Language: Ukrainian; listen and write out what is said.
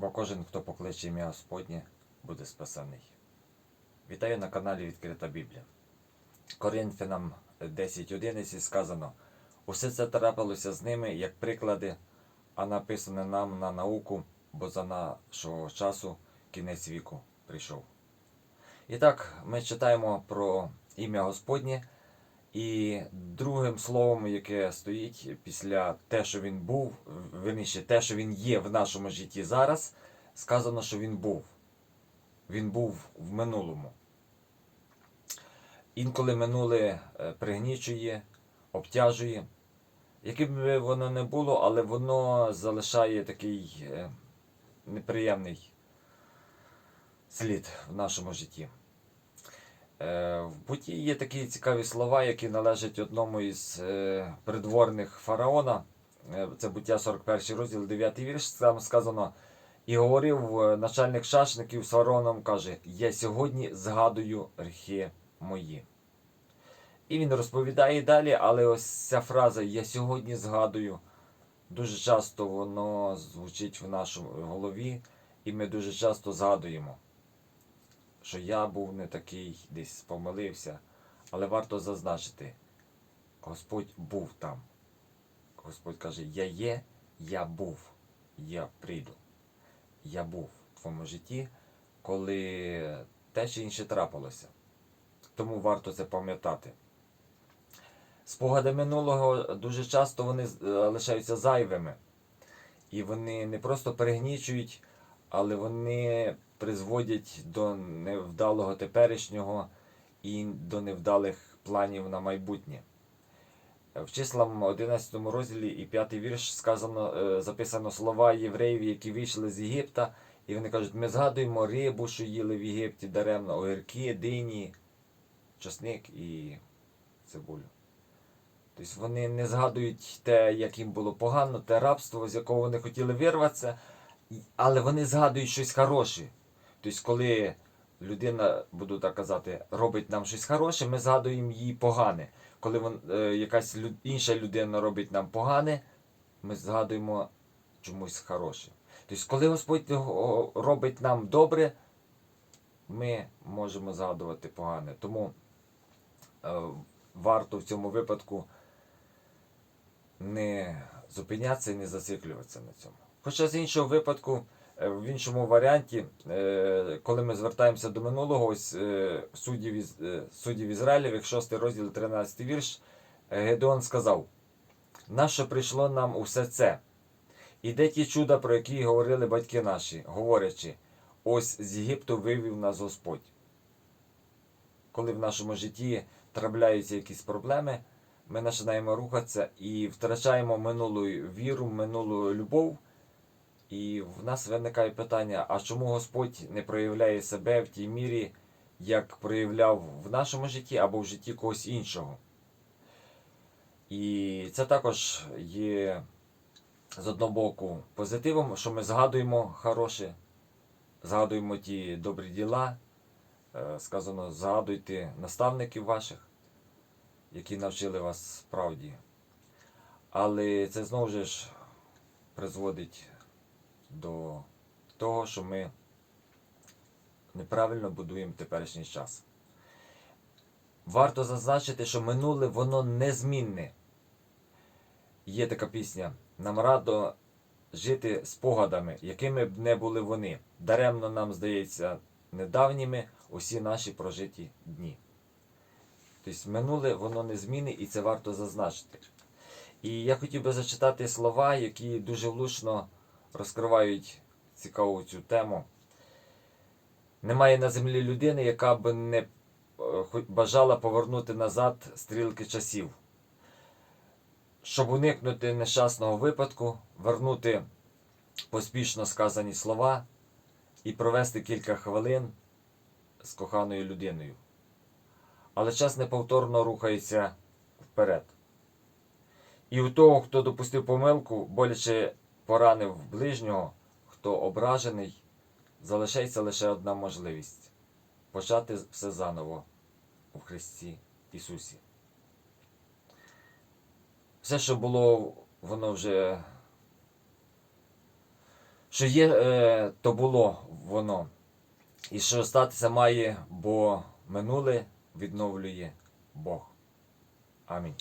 бо кожен, хто покличе ім'я Господнє, буде спасений. Вітаю на каналі Відкрита Біблія. Коринфянам 10.11 сказано: Усе це трапилося з ними як приклади, а написане нам на науку, бо за нашого часу кінець віку прийшов. І так, ми читаємо про ім'я Господнє, і другим словом, яке стоїть після те, що він був, верніше, те, що він є в нашому житті зараз, сказано, що він був. Він був в минулому. Інколи минуле е, пригнічує, обтяжує. Яким би воно не було, але воно залишає такий е, неприємний слід в нашому житті. Е, В буті є такі цікаві слова, які належать одному із е, придворних фараона. Е, Це буття 41 розділ, 9 вірш. Там сказано: І говорив начальник шашників з фараоном, каже: Я сьогодні згадую гріхи мої. І він розповідає далі, але ось ця фраза Я сьогодні згадую. Дуже часто воно звучить в нашому голові, і ми дуже часто згадуємо що я був не такий, десь помилився. Але варто зазначити, Господь був там. Господь каже, я є, я був, я прийду. Я був в твоєму житті, коли те чи інше трапилося. Тому варто це пам'ятати. Спогади минулого дуже часто вони е, лишаються зайвими. І вони не просто перегнічують, але вони призводять до невдалого теперішнього і до невдалих планів на майбутнє. В числам 11 розділі і 5 вірш сказано, е, записано слова євреїв, які вийшли з Єгипта, і вони кажуть, ми згадуємо рибу, що їли в Єгипті даремно, огірки, дині, часник і цибулю. Тобто вони не згадують те, як їм було погано, те рабство, з якого вони хотіли вирватися, але вони згадують щось хороше. Тобто, коли людина, буду так казати, робить нам щось хороше, ми згадуємо її погане. Коли вон, е, якась люд, інша людина робить нам погане, ми згадуємо чомусь хороше. Тобто, коли Господь робить нам добре, ми можемо згадувати погане. Тому е, варто в цьому випадку не зупинятися і не зациклюватися на цьому. Хоча з іншого випадку, е, в іншому варіанті, е, коли ми звертаємося до минулого, ось е, суддів, суддів Ізраїлевих, 6 розділ, 13 вірш, Гедеон сказав: Нащо прийшло нам усе це? І де ті чуда, про які говорили батьки наші, говорячи, ось з Єгипту вивів нас Господь. Коли в нашому житті трапляються якісь проблеми, ми починаємо рухатися і втрачаємо минулу віру, минулу любов. І в нас виникає питання: а чому Господь не проявляє себе в тій мірі, як проявляв в нашому житті або в житті когось іншого? І це також є з одного боку позитивом, що ми згадуємо хороше, згадуємо ті добрі діла. Е, Сказано, згадуйте наставників ваших, які навчили вас правді. Але це знову ж призводить до того, що ми неправильно будуємо теперішній час. Варто зазначити, що минуле воно незмінне. Є така пісня Нам радо жити спогадами, якими б не були вони. Даремно нам здається недавніми усі наші прожиті дні. Тобто минуле воно незмінне і це варто зазначити. І я хотів би зачитати слова, які дуже влучно розкривають цікаву цю тему. Немає на землі людини, яка б не е, бажала повернути назад стрілки часів. Щоб уникнути нещасного випадку, вернути поспішно сказані слова і провести кілька хвилин з коханою людиною. Але час неповторно рухається вперед. І у того, хто допустив помилку, боляче поранив ближнього, хто ображений, залишається лише одна можливість почати все заново у Христі Ісусі. Все, що було, воно вже Що є, е, то було воно. І що статися має, бо минуле відновлює Бог. Амінь.